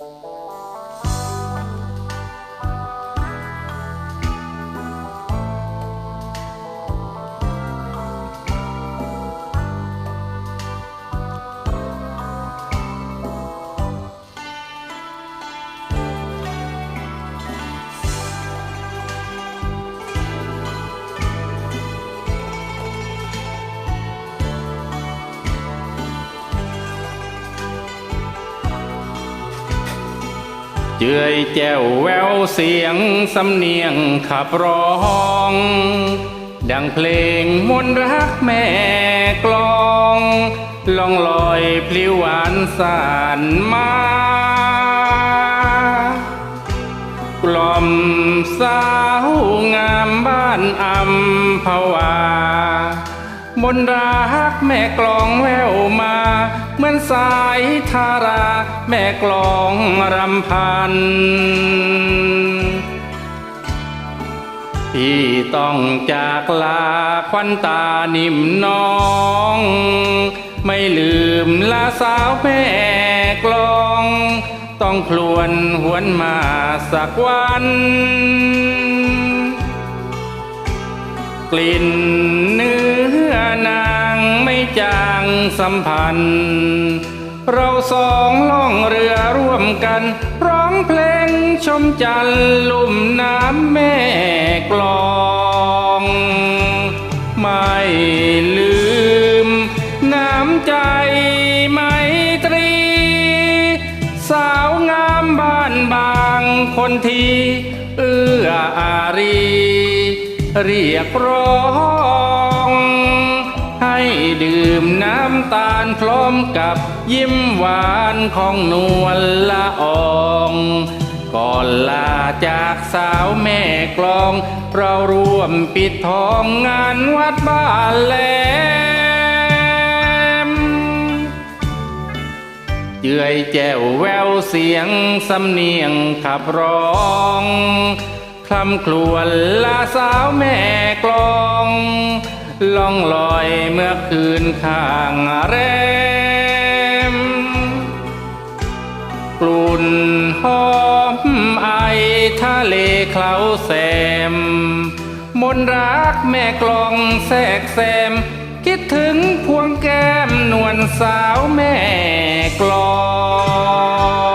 Bye. เจือยแจ้วแววเสียงสำเนียงขับร้อง ดังเพลงมนต์รักแม่กลองล่องลอยพลิ้วหวานสานมากล่อมสาวงามบ้านอัมพวา มนรักแม่กลองแววมา เหมือนสายทารา แม่กลองรำพันพี่ต้องจากลาควันตานิ่มน้อง ไม่ลืมลาสาวแม่กลอง ต้องคลวนหวนมาสักวันกลิ่นเนื้อ นางไม่จางสัมพันธ์ เราสองล่องเรือร่วมกัน ร้องเพลงชมจันทร์ลุ่มน้ำแม่กลอง ไม่ลืม น้ำใจไมตรี สาวงามบ้านบางคนที เอื้ออารี เรียกร้องำตาลพร้อมกับยิ้มหวานของนวลละอองก่อนลาจากสาวแม่กลอง เราร่วมปิดทองงานวัดบ้านแหลมเจือยแจ้วแววเสียงสำเนียงขับร้องคลำครวญลาสาวแม่กลอง ล่องลอยเมื่อคืนข้างแรมกลุ่นหอมไอทะเลเคล้าแซม มนรักแม่กลองแทรกแซม คิดถึงพวงแก้มนวลสาวแม่กลอง